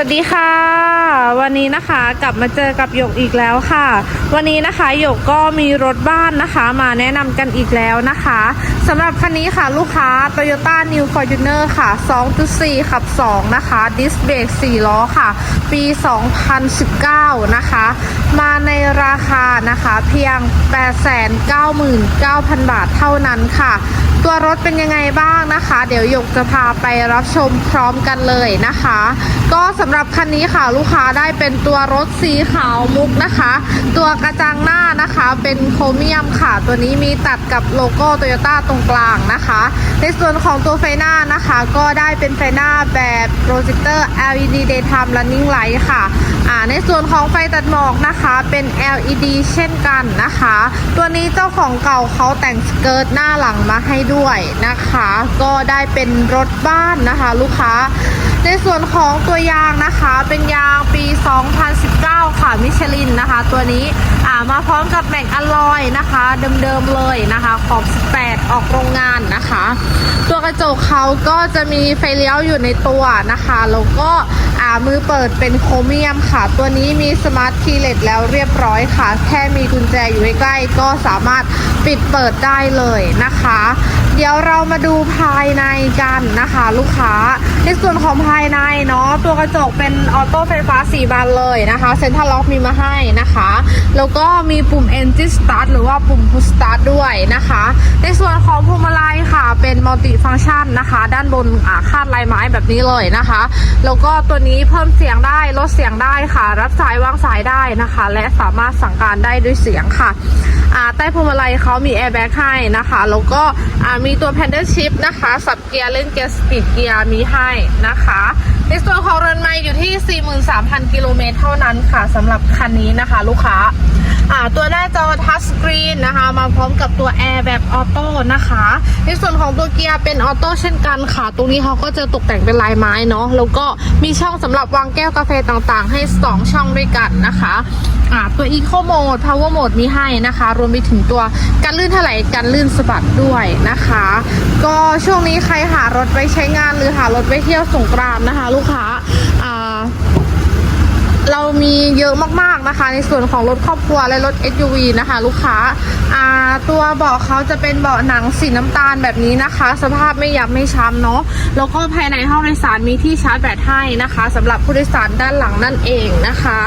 สวัสดีค่ะ นนี้นะคะกลับมาเจอกับหยกอีกแล้วค่ะ วันนี้นะคะหยกก็มีรถบ้านนะคะ มาแนะนำกันอีกแล้วนะคะสำหรับคันนี้ค่ะลูกค้า Toyota New Fortuner ค่ะ 2.4 ขับ 2 นะคะดิสเบรก4ล้อค่ะ ปี 2019 นะคะ มาในราคานะคะเพียง 899,000 บาทเท่านั้นค่ะ ตัวรถเป็นยังไงบ้างนะคะ เดี๋ยวหยกจะพาไปรับชมพร้อมกันเลยนะคะ ก็สำหรับคันนี้ค่ะลูกค้าได้เป็น็นตัวรถสีขาวมุกนะคะ ตัวกระจังหน้านะคะเป็นโครเมียมค่ะ ตัวนี้มีตัดกับโลโก้โตโยต้าตรงกลางนะคะ ในส่วนของตัวไฟหน้านะคะ ก็ได้เป็นไฟหน้าแบบโปรเจคเตอร์ LED daytime running light ค่ะ่าในส่วนของไฟตัดหมอกนะคะเป็น LED เช่นกันนะคะ ตัวนี้เจ้าของเก่าเขาแต่งสเกิร์ตหน้าหลังมาให้ด้วยนะคะ ก็ได้เป็นรถบ้านนะคะ ลูกค้า ในส่วนของตัวยางนะคะเป็นยางปี 2019 ค่ะมิชลินนะคะ ตัวนี้อ่ามาพร้อมกับแม็กอลลอยนะคะเดิมๆเลยนะคะขอบ 18 ออกโรงงานนะคะ ตัวกระจกเขาก็จะมีไฟเลี้ยวอยู่ในตัวนะคะแล้วก็อ่ามือเปิดเป็นโครเมียมค่ะ ตัวนี้มีสมาร์ทคีย์เลสแล้วเรียบร้อยค่ะ แค่มีกุญแจอยู่ใกล้ๆก็สามารถปิดเปิดได้เลยนะคะ เดี๋ยวเรามาดูภายในกันนะคะ ลูกค้า ในส่วนของภายในเนาะตัวกระจกเป็นออโต้ไฟฟ้า 4 บานเลยนะคะเซ็นทรัลล็อกมีมาให้นะคะ แล้วก็มีปุ่ม Engine Start หรือว่าปุ่ม Push Start ด้วยนะคะ ในส่วนของพวงมาลัยค่ะเป็นมัลติฟัง c t ชันนะคะ ด้านบนอาคาดลายไม้แบบนี้เลยนะคะ แล้วก็ตัวนี้เพิ่มเสียงได้ลดเสียงได้ค่ะ รับสายวางสายได้นะคะ และสามารถสั่งการได้ด้วยเสียงค่ะใต้พวงมาลัยเขามีแอร์แบ็กให้นะคะ แล้วก็อ่ามีตัวแพนเดิลชิพนะคะ สับเกียร์เล่นเกียร์สปีดเกียร์มีให้นะคะในส่วนของเรือนไม้อยู่ที่ 43,000 กิโลเมตรเท่านั้นค่ะสำหรับคันนี้นะคะลูกค้าอ่าตัวหน้าจอทัชสกรีนนะคะ มาพร้อมกับตัวแอร์แบบออโต้นะคะ ในส่วนของตัวเกียร์เป็นออโต้เช่นกันค่ะ ตรงนี้เขาก็จะตกแต่งเป็นลายไม้เนาะแล้วก็มีช่องสำหรับวางแก้วกาแฟต่างๆ ให้ 2 ช่องด้วยกันนะคะ อ่าตัว Eco Mode Power Mode มีให้นะคะ รวมไปถึงตัวการลื่นถลายการลื่นสะบัดด้วยนะคะ ก็ช่วงนี้ใครหารถไว้ใช้งานหรือหารถไว้เที่ยวสงกรานนะคะ ลูกค้า เรามีเยอะมากๆนะคะ ในส่วนของรถครอบครัวและรถ SUV นะคะ ลูกค้าอ่าตัวเบาะเขาจะเป็นเบาะหนังสีน้ำตาลแบบนี้นะคะ สภาพไม่ยับไม่ช้ำเนาะแล้วก็ภายในห้องโดยสารมีที่ชาร์จแบตให้นะคะสำหรับผู้โดยสารด้านหลังนั่นเองนะคะ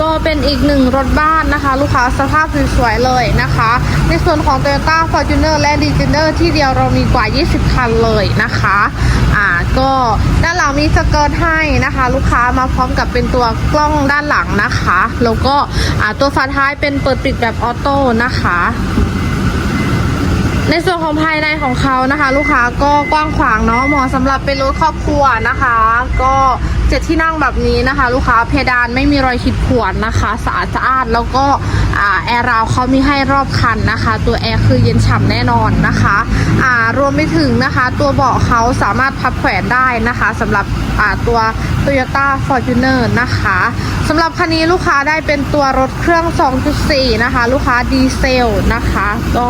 ก็เป็นอีกหนึ่งรถบ้านนะคะ ลูกค้าสภาพสวยๆเลยนะคะ ในส่วนของ Toyota Fortuner และ d e g e n e r ที่เดียวเรามีกว่า 20 คันเลยนะคะอ่าก็ด้านหลังมีสเกิร์ตให้นะคะ ลูกค้ามาพร้อมกับเป็นตัวกล้องด้านหลังนะคะ แล้วก็ตัวฝาท้ายเป็นเปิดปิดแบบออโต้นะคะ ในส่วนของภายในของเขานะคะ ลูกค้าก็กว้างขวางเนาะเหมาะสำหรับเป็นรถครอบครัวนะคะ ก็เจ็ดที่นั่งแบบนี้นะคะ ลูกค้าเพดานไม่มีรอยขีดข่วนนะคะสะอาดสะอาดแล้วก็แอร์ราวเขามีให้รอบคันนะคะ ตัวแอร์คือเย็นฉ่ำแน่นอนนะคะอ่ารวมไปถึงนะคะ ตัวเบาะเขาสามารถพับแขวนได้นะคะสำหรับอ่าตัว Toyota Fortuner นะคะสำหรับคันนี้ลูกค้าได้เป็นตัวรถเครื่อง 2.4 นะคะ ลูกค้าดีเซลนะคะ ก็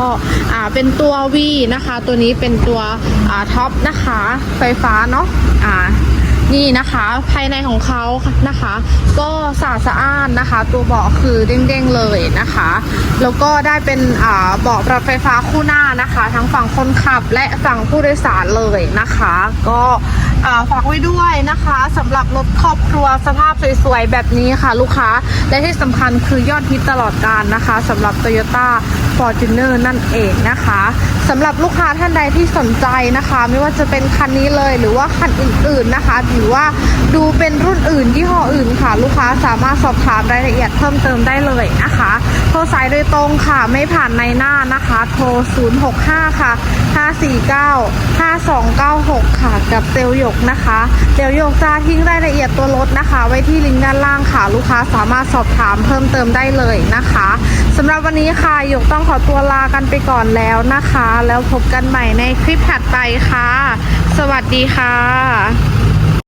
อ่าเป็นตัวตัว V นะคะ ตัวนี้เป็นตัวท็อปนะคะ ไฟฟ้าเนาะอ่านี่นะคะภายในของเขานะคะ ก็สะอาดสะอ้านนะคะ ตัวเบาะคือเด้งๆเลยนะคะ แล้วก็ได้เป็นเบาะปรับไฟฟ้าคู่หน้านะคะ ทั้งฝั่งคนขับและฝั่งผู้โดยสารเลยนะคะ ก็ฝากไว้ด้วยนะคะสำหรับรถครอบครัวสภาพสวยๆแบบนี้ค่ะลูกค้าและที่สำคัญคือยอดฮิตตลอดการนะคะสำหรับ Toyota Fortuner นั่นเองนะคะสำหรับลูกค้าท่านใดที่สนใจนะคะ ไม่ว่าจะเป็นคันนี้เลยหรือว่าคันอื่นๆนะคะ หรือว่าดูเป็นรุ่นอื่นยี่ห้ออื่นค่ะ ลูกค้าสามารถสอบถามรายละเอียดเพิ่มเติมได้เลยนะคะ โทรสายโดยตรงค่ะ ไม่ผ่านในหน้านะคะ โทร 065 ค่ะ 549 5296 ค่ะ กับเซลลหยกนะคะเดี๋ยวหยกจะทิ้งรายละเอียดตัวรถนะคะ ไว้ที่ลิงก์ด้านล่างค่ะ ลูกค้าสามารถสอบถามเพิ่มเติมได้เลยนะคะสำหรับวันนี้ค่ะหยกต้องขอตัวลากันไปก่อนแล้วนะคะ แล้วพบกันใหม่ในคลิปถัดไปค่ะ สวัสดีค่ะ